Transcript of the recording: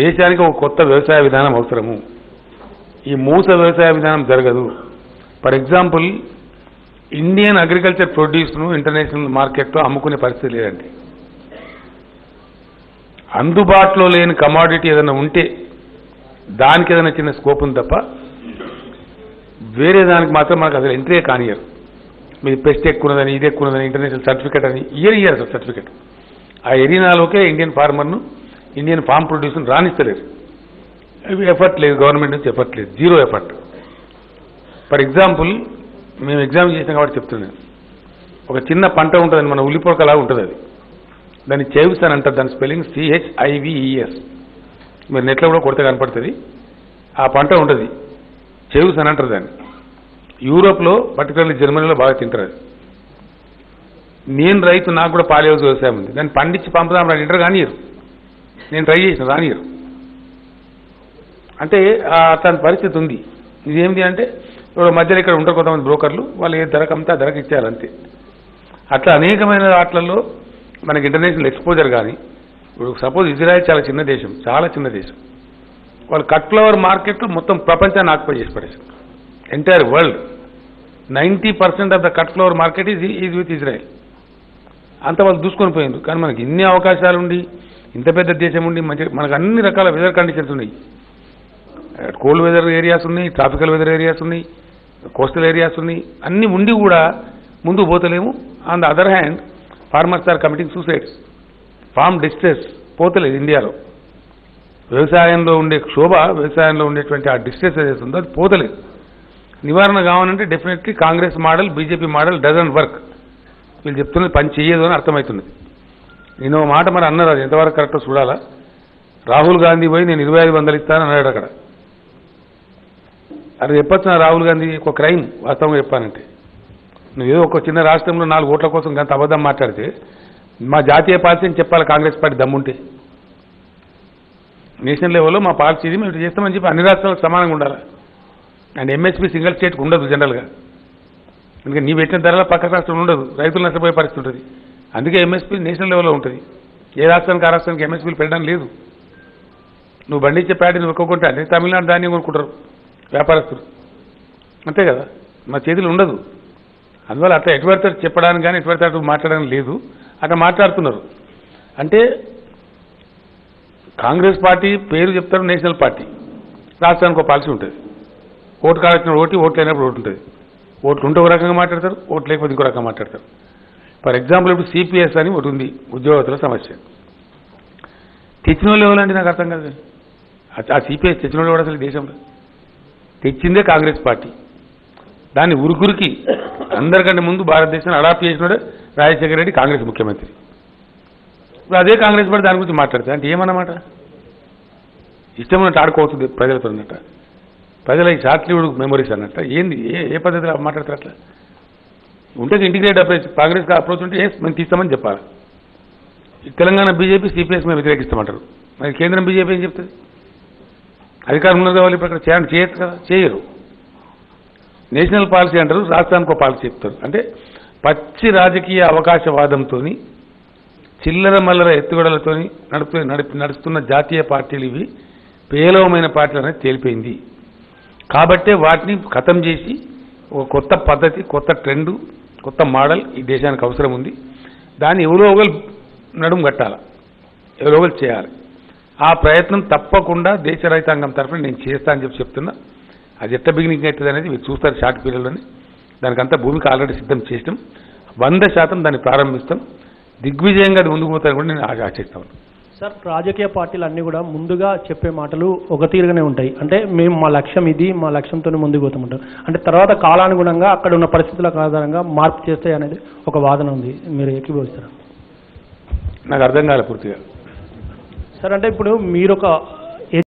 దేశానికి ఒక కొత్త వ్యవసాయ విధానం అవసరము. ఈ మూస వ్యవసాయ విధానం జరగదు. ఫర్ ఎగ్జాంపుల్ ఇండియన్ అగ్రికల్చర్ ప్రొడ్యూస్ను ఇంటర్నేషనల్ మార్కెట్లో అమ్ముకునే పరిస్థితి లేదండి. అందుబాటులో లేని కమాడిటీ ఏదైనా ఉంటే దానికి ఏదైనా చిన్న స్కోప్ ఉంది తప్ప వేరే దానికి మాత్రం మనకు అసలు ఎంట్రీ కానియరు మీది పెస్ట్ ఎక్కున్నదని ఇది ఎక్కున్నదని ఇంటర్నేషనల్ సర్టిఫికేట్ అని ఇయర్ ఇయర్ అసలు సర్టిఫికేట్. ఆ ఎరీనాలోకే ఇండియన్ ఫార్మర్ను ఇండియన్ ఫామ్ ప్రొడ్యూస్ని రాణిస్తలేరు. ఎఫర్ట్ లేదు గవర్నమెంట్ నుంచి ఎఫర్ట్ లేదు జీరో ఎఫర్ట్ ఫర్ ఎగ్జాంపుల్ మేము ఎగ్జామ్ చేసినాం కాబట్టి చెప్తున్నాను. ఒక చిన్న పంట ఉంటుంది మన ఉల్లిపొరకలా ఉంటుంది అది. దాన్ని చేవ్స్ అని అంటారు దాని స్పెల్లింగ్ సిహెచ్ఐవిఈఎస్ మీరు నెట్లో కూడా కొడితే కనపడుతుంది. ఆ పంట ఉంటుంది చేవ్స్ అని అంటారు దాన్ని. యూరోప్లో పర్టికులర్లీ జర్మనీలో బాగా తింటారు అది. నేను రైతు నాకు కూడా పాలేవలసి వ్యవసాయం ఉంది. దాన్ని పండించి పంపుదాం రాని ఇంటర్ కానియరు నేను ట్రై చేసిన రానియరు అంటే అతని పరిస్థితి ఉంది. ఇదేమిటి అంటే ఇప్పుడు మధ్యలో ఇక్కడ ఉంటారు కొంతమంది బ్రోకర్లు వాళ్ళు ఏ ధరకు అమ్మితే ఆ ధరకు ఇచ్చేయాలి అట్లా అనేకమైన ఆటలలో మనకి ఇంటర్నేషనల్ ఎక్స్పోజర్ కానీ ఇప్పుడు సపోజ్ ఇజ్రాయెల్ చాలా చిన్న దేశం చాలా చిన్న దేశం. వాళ్ళు కట్ ఫ్లవర్ మార్కెట్లు మొత్తం ప్రపంచాన్ని ఆక్యుపై చేసి పడేసారు entire world ninety percent of the cut flower market is is with Israel అంత వాళ్ళు దూసుకొని పోయింది కానీ మనకి ఇన్ని అవకాశాలు ఉండి ఇంత పెద్ద దేశం ఉండి మంచి మనకు అన్ని రకాల వెదర్ కండిషన్స్ ఉన్నాయి. కోల్డ్ వెదర్ ఏరియాస్ ఉన్నాయి ట్రాపికల్ వెదర్ ఏరియాస్ ఉన్నాయి కోస్టల్ ఏరియాస్ ఉన్నాయి. అన్ని ఉండి కూడా ముందు పోతలేము. On the other hand farmers are committing suicides farm distress పోతలేదు ఇండియాలో. వ్యవసాయంలో ఉండే క్షోభ వ్యవసాయంలో ఉండేటువంటి ఆ డిస్ట్రెస్ ఏదైతే ఉందో అది పోతలేదు. నివారణ కావాలంటే definitely Congress model BJP model doesn't work వీళ్ళు చెప్తున్నది పని చేయదు అని అర్థమవుతున్నది. నేను మాట మరి అన్నారు అది ఎంతవరకు కరెక్టో చూడాలా? రాహుల్ గాంధీ పోయి నేను ఇరవై ఐదు వందలు ఇస్తాను అన్నాడు అక్కడ. అది చెప్పొచ్చు నా రాహుల్ గాంధీ ఒక క్రైమ్ వాస్తవంగా చెప్పానంటే నువ్వు ఏదో ఒక చిన్న రాష్ట్రంలో నాలుగు ఓట్ల కోసం గంత అబద్ధం మాట్లాడితే మా జాతీయ పార్టీని అని చెప్పాలి కాంగ్రెస్ పార్టీ దమ్ముంటే. నేషనల్ లెవెల్లో మా పార్టీ ఇది మేము చేస్తామని చెప్పి అన్ని రాష్ట్రాలకు సమానంగా ఉండాలి? అండ్ ఎంఎస్పీ సింగిల్ స్టేట్కి ఉండదు జనరల్గా. ఎందుకంటే నీ పెట్టిన ధరల పక్క రాష్ట్రంలో ఉండదు. రైతులు నష్టపోయే పరిస్థితి ఉంటుంది. అందుకే ఎంఎస్పీ నేషనల్ లెవెల్లో ఉంటుంది. ఏ రాష్ట్రానికి ఆ రాష్ట్రానికి ఎంఎస్పీలు పెట్టడం లేదు. నువ్వు పండించే ప్యాడీని నువ్వు ఒక్కొక్కుంటే అదే తమిళనాడు ధాన్యం కొనుక్కుంటారు వ్యాపారస్తులు. అంతే కదా? మా చేతులు ఉండదు. అందువల్ల అట్లా ఎటువడితే అటు చెప్పడానికి కానీ ఎటువడితే అటు మాట్లాడడం లేదు. అట్లా మాట్లాడుతున్నారు. అంటే కాంగ్రెస్ పార్టీ పేరు చెప్తారు నేషనల్ పార్టీ. రాష్ట్రానికి ఒక పాలసీ ఉంటుంది. ఓటు కావాల్సిన ఓటు ఓట్లు లేనప్పుడు ఓటు ఉంటుంది. ఓట్లు ఉంటే ఒక రకంగా మాట్లాడతారు ఓట్లు లేకపోతే ఇంకో రకంగా మాట్లాడతారు. ఫర్ ఎగ్జాంపుల్ ఇప్పుడు సిపిఎస్ అని ఒకటి ఉంది ఉద్యోగస్తుల సమస్య. తెచ్చిన వాళ్ళు ఎవరండి నాకు అర్థం కాదు. ఆ- సిపిఎస్ తెచ్చిన వాళ్ళు కూడా అసలు దేశంలో? తెచ్చిందే కాంగ్రెస్ పార్టీ. దాన్ని ఉరుకురికి అందరికంటే ముందు భారతదేశాన్ని అడాప్ట్ చేసినాడు రాజశేఖర రెడ్డి కాంగ్రెస్ ముఖ్యమంత్రి. ఇప్పుడు అదే కాంగ్రెస్ పార్టీ దాని గురించి మాట్లాడితే అంటే ఏమన్నమాట? ఇష్టం ఉన్నట్టు ఆడుకోవచ్చు ప్రజలతో అన్నట్ట ప్రజల ఈ షార్ట్ మెమరీస్ అన్నట్ట. ఏంది? ఏ ఏ పద్ధతిలో మాట్లాడతారు అట్లా? ఉంటే ఇంటిగ్రేట్ అప్రోచ్ కాంగ్రెస్ అప్రోచ్ ఉంటే ఎస్ మేము తీస్తామని చెప్పాలి. ఈ తెలంగాణ బీజేపీ సిపిఎస్ మేము వ్యతిరేకిస్తామంటారు. మరి కేంద్రం బీజేపీ ఏం చెప్తుంది? అధికారం ఉన్నది వాళ్ళు ఇప్పుడు అక్కడ చేయండి చేయొచ్చు కదా? చేయరు. నేషనల్ పాలసీ అంటారు రాష్ట్రానికి ఒక పాలసీ చెప్తారు. అంటే పచ్చి రాజకీయ అవకాశవాదంతో చిల్లర మల్లర ఎత్తుగడలతో నడుపు నడిపి నడుస్తున్న జాతీయ పార్టీలు ఇవి పేలవమైన పార్టీలు అనేది తేలిపోయింది. కాబట్టే వాటిని ఖతం చేసి ఒక కొత్త పద్ధతి కొత్త ట్రెండు కొత్త మోడల్ ఈ దేశానికి అవసరం ఉంది. దాన్ని ఎవరో ఒకరు నడుము కట్టాలి? ఎవరో ఒకరు చేయాలి. ఆ ప్రయత్నం తప్పకుండా దేశ రైతాంగం తరఫున నేను చేస్తా అని చెప్పి చెప్తున్నా. అది ఎట్ట బిగినింగ్ అవుతుంది అనేది మీరు చూస్తారు షార్ట్ పీరియడ్లోని. దానికంతా భూమికి ఆల్రెడీ సిద్ధం చేసినాం. వంద శాతం దాన్ని ప్రారంభిస్తాం. దిగ్విజయంగా అది ముందుకు పోతారని కూడా నేను ఆశ- ఆశిస్తాను సార్ రాజకీయ పార్టీలు అన్నీ కూడా ముందుగా చెప్పే మాటలు ఒక తీరుగానే ఉంటాయి. అంటే మేము మా లక్ష్యం ఇది మా లక్ష్యంతోనే ముందుకు పోతామంటాం అంటే తర్వాత కాలానుగుణంగా అక్కడ ఉన్న పరిస్థితులకు ఆధారంగా మార్పు చేస్తాయి అనేది ఒక వాదన ఉంది. మీరు ఏకీభవిస్తారా? నాకు అర్థం కాలే పూర్తిగా. సార్ అంటే ఇప్పుడు మీరు ఒక